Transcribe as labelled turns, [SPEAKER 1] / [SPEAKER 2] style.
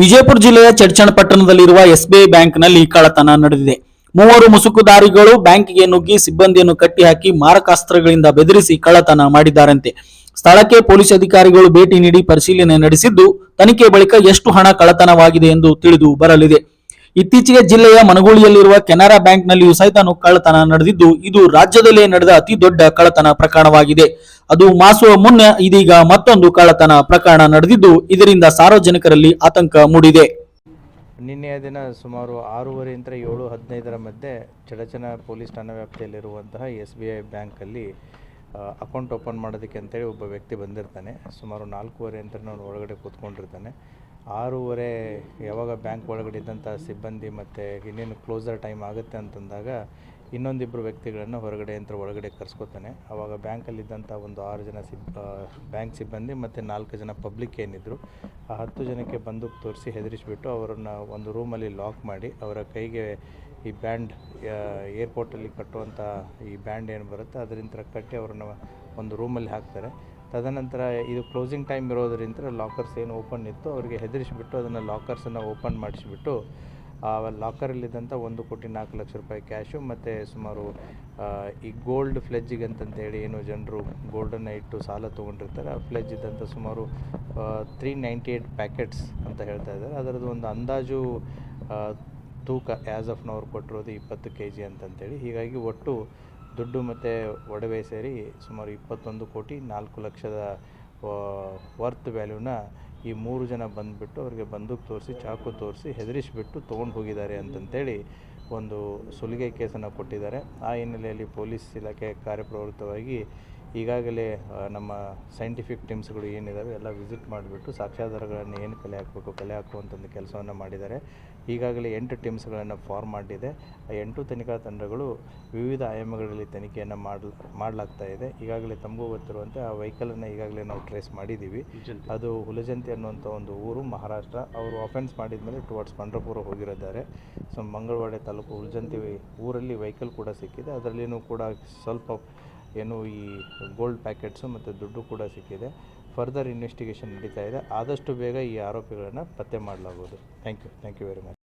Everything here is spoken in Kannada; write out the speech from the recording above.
[SPEAKER 1] ವಿಜಯಪುರ ಜಿಲ್ಲೆಯ ಚಡ್ಚಣ ಪಟ್ಟಣದಲ್ಲಿರುವ ಎಸ್ಬಿಐ ಬ್ಯಾಂಕ್ನಲ್ಲಿ ಕಳ್ಳತನ ನಡೆದಿದೆ. ಮೂವರು ಮುಸುಕುದಾರಿಗಳು ಬ್ಯಾಂಕಿಗೆ ನುಗ್ಗಿ ಸಿಬ್ಬಂದಿಯನ್ನು ಕಟ್ಟಿಹಾಕಿ ಮಾರಕಾಸ್ತ್ರಗಳಿಂದ ಬೆದರಿಸಿ ಕಳ್ಳತನ ಮಾಡಿದ್ದಾರಂತೆ. ಸ್ಥಳಕ್ಕೆ ಪೊಲೀಸ್ ಅಧಿಕಾರಿಗಳು ಭೇಟಿ ನೀಡಿ ಪರಿಶೀಲನೆ ನಡೆಸಿದ್ದು, ತನಿಖೆ ಬಳಿಕ ಎಷ್ಟು ಹಣ ಕಳ್ಳತನವಾಗಿದೆ ಎಂದು ತಿಳಿದು ಬರಲಿದೆ. ಇತ್ತೀಚೆಗೆ ಜಿಲ್ಲೆಯ ಮನಗೂಳಿಯಲ್ಲಿರುವ ಕೆನರಾ ಬ್ಯಾಂಕ್ನಲ್ಲಿಯೂ ಸಹಿತ ಕಳ್ಳತನ ನಡೆದಿದ್ದು, ಇದು ರಾಜ್ಯದಲ್ಲೇ ನಡೆದ ಅತಿ ದೊಡ್ಡ ಕಳ್ಳತನ ಪ್ರಕರಣವಾಗಿದೆ. ಅದು ಮಾಸುವ ಮುನ್ನ ಇದೀಗ ಮತ್ತೊಂದು ಕಳ್ಳತನ ಪ್ರಕರಣ ನಡೆದಿದ್ದು, ಇದರಿಂದ ಸಾರ್ವಜನಿಕರಲ್ಲಿ ಆತಂಕ ಮೂಡಿದೆ.
[SPEAKER 2] ನಿನ್ನೆಯ ದಿನ ಸುಮಾರು ಆರೂವರೆಯಿಂದ ಏಳು ಹದಿನೈದರ ಮಧ್ಯೆ ಚಡಚನ ಪೊಲೀಸ್ ಠಾಣಾ ವ್ಯಾಪ್ತಿಯಲ್ಲಿರುವಂತಹ ಎಸ್ ಬಿ ಐ ಬ್ಯಾಂಕಲ್ಲಿ ಅಕೌಂಟ್ ಓಪನ್ ಮಾಡೋದಕ್ಕೆ ಅಂತೇಳಿ ಒಬ್ಬ ವ್ಯಕ್ತಿ ಬಂದಿರ್ತಾನೆ. ಸುಮಾರು ನಾಲ್ಕೂವರೆ ಅಂತ ನಾನು ಒಳಗಡೆ ಕೂತ್ಕೊಂಡಿರ್ತಾನೆ. ಆರೂವರೆ ಯಾವಾಗ ಬ್ಯಾಂಕ್ ಒಳಗಡೆ ಇದ್ದಂಥ ಸಿಬ್ಬಂದಿ ಮತ್ತು ಇನ್ನೇನು ಕ್ಲೋಸರ್ ಟೈಮ್ ಆಗುತ್ತೆ ಅಂತಂದಾಗ ಇನ್ನೊಂದಿಬ್ಬರು ವ್ಯಕ್ತಿಗಳನ್ನು ಹೊರಗಡೆ ಅಂತ ಒಳಗಡೆ ಕರ್ಸ್ಕೊತಾನೆ. ಆವಾಗ ಬ್ಯಾಂಕಲ್ಲಿದ್ದಂಥ ಒಂದು ಆರು ಜನ ಸಿಬ್ ಬ್ಯಾಂಕ್ ಸಿಬ್ಬಂದಿ ಮತ್ತು ನಾಲ್ಕು ಜನ ಪಬ್ಲಿಕ್ ಏನಿದ್ರು, ಆ ಹತ್ತು ಜನಕ್ಕೆ ಬಂದೂಕು ತೋರಿಸಿ ಹೆದರಿಸಿಬಿಟ್ಟು ಅವರನ್ನು ಒಂದು ರೂಮಲ್ಲಿ ಲಾಕ್ ಮಾಡಿ, ಅವರ ಕೈಗೆ ಈ ಬ್ಯಾಂಡ್ ಏರ್ಪೋರ್ಟಲ್ಲಿ ಕಟ್ಟುವಂಥ ಈ ಬ್ಯಾಂಡ್ ಏನು ಬರುತ್ತೆ ಅದರಿಂದ ಕಟ್ಟಿ ಅವರನ್ನು ಒಂದು ರೂಮಲ್ಲಿ ಹಾಕ್ತಾರೆ. ತದನಂತರ ಇದು ಕ್ಲೋಸಿಂಗ್ ಟೈಮ್ ಇರೋದರಿಂದ ಲಾಕರ್ಸ್ ಏನು ಓಪನ್ ಇತ್ತು. ಅವರಿಗೆ ಹೆದರಿಸಿಬಿಟ್ಟು ಅದನ್ನು ಲಾಕರ್ಸನ್ನು ಓಪನ್ ಮಾಡಿಸಿಬಿಟ್ಟು, ಆ ಲಾಕರಲ್ಲಿದ್ದಂಥ ಒಂದು ಕೋಟಿ ನಾಲ್ಕು ಲಕ್ಷ ರೂಪಾಯಿ ಕ್ಯಾಶು ಮತ್ತು ಸುಮಾರು ಈ ಗೋಲ್ಡ್ ಫ್ಲೆಜ್ಜಿಗೆ ಅಂತಂತೇಳಿ ಏನು ಜನರು ಗೋಲ್ಡನ್ನು ಇಟ್ಟು ಸಾಲ ತೊಗೊಂಡಿರ್ತಾರೆ. ಆ ಫ್ಲೆಜ್ ಇದ್ದಂಥ ಸುಮಾರು ತ್ರೀ ನೈಂಟಿ ಏಯ್ಟ್ ಪ್ಯಾಕೆಟ್ಸ್ ಅಂತ ಹೇಳ್ತಾ ಇದ್ದಾರೆ. ಅದರದ್ದು ಒಂದು ಅಂದಾಜು ತೂಕ ಆ್ಯಸ್ ಆಫ್ ನವ್ರು ಕೊಟ್ಟಿರೋದು ಇಪ್ಪತ್ತು ಕೆ ಜಿ ಅಂತಂತೇಳಿ. ಹೀಗಾಗಿ ಒಟ್ಟು ದುಡ್ಡು ಮತ್ತು ಒಡವೆ ಸೇರಿ ಸುಮಾರು ಇಪ್ಪತ್ತೊಂದು ಕೋಟಿ ನಾಲ್ಕು ಲಕ್ಷದ ವರ್ತ್ ವ್ಯಾಲ್ಯೂನ ಈ ಮೂರು ಜನ ಬಂದುಬಿಟ್ಟು ಅವರಿಗೆ ಬಂದೂಕು ತೋರಿಸಿ, ಚಾಕು ತೋರಿಸಿ, ಹೆದರಿಸಿಬಿಟ್ಟು ತೊಗೊಂಡು ಹೋಗಿದ್ದಾರೆ ಅಂತಂತೇಳಿ ಒಂದು ಸುಲಿಗೆ ಕೇಸನ್ನು ಕೊಟ್ಟಿದ್ದಾರೆ. ಆ ಹಿನ್ನೆಲೆಯಲ್ಲಿ ಪೊಲೀಸ್ ಇಲಾಖೆ ಕಾರ್ಯಪ್ರವೃತ್ತವಾಗಿ ಈಗಾಗಲೇ ನಮ್ಮ ಸೈಂಟಿಫಿಕ್ ಟೀಮ್ಸ್ಗಳು ಏನಿದ್ದಾವೆ ಎಲ್ಲ ವಿಸಿಟ್ ಮಾಡಿಬಿಟ್ಟು ಸಾಕ್ಷ್ಯಾಧಾರಗಳನ್ನು ಏನು ಕಲೆ ಹಾಕಬೇಕು ಕಲೆ ಹಾಕುವಂಥ ಒಂದು ಕೆಲಸವನ್ನು ಮಾಡಿದ್ದಾರೆ. ಈಗಾಗಲೇ ಎಂಟು ಟೀಮ್ಸ್ಗಳನ್ನು ಫಾರ್ಮ್ ಮಾಡಿದೆ. ಆ ಎಂಟು ತನಿಖಾ ತಂಡಗಳು ವಿವಿಧ ಆಯಾಮಗಳಲ್ಲಿ ತನಿಖೆಯನ್ನು ಮಾಡಲ್ ಮಾಡಲಾಗ್ತಾ ಇದೆ. ಈಗಾಗಲೇ ತಮಗೂ ಗೊತ್ತಿರುವಂತೆ ಆ ವೆಹಿಕಲನ್ನು ಈಗಾಗಲೇ ನಾವು ಟ್ರೇಸ್ ಮಾಡಿದ್ದೀವಿ ಅದು ಹುಲಜಂತಿ ಅನ್ನುವಂಥ ಒಂದು ಊರು ಮಹಾರಾಷ್ಟ್ರ. ಅವರು ಅಫೆನ್ಸ್ ಮಾಡಿದ ಮೇಲೆ ಟುವರ್ಡ್ಸ್ ಪಂಡ್ರಪುರ ಹೋಗಿರಿದ್ದಾರೆ. ಸೊ ಮಂಗಳವಾಡೆ ತಾಲೂಕು ಹುಲಜಂತಿ ಊರಲ್ಲಿ ವೆಹಿಕಲ್ ಕೂಡ ಸಿಕ್ಕಿದೆ. ಅದರಲ್ಲಿಯೂ ಕೂಡ ಸ್ವಲ್ಪ ಏನು ಈ ಗೋಲ್ಡ್ ಪ್ಯಾಕೆಟ್ಸು ಮತ್ತು ದುಡ್ಡು ಕೂಡ ಸಿಕ್ಕಿದೆ. ಫರ್ದರ್ ಇನ್ವೆಸ್ಟಿಗೇಷನ್ ನಡೀತಾ ಇದೆ. ಆದಷ್ಟು ಬೇಗ ಈ ಆರೋಪಿಗಳನ್ನು ಪತ್ತೆ ಮಾಡಲಾಗುವುದು. Thank you thank you very much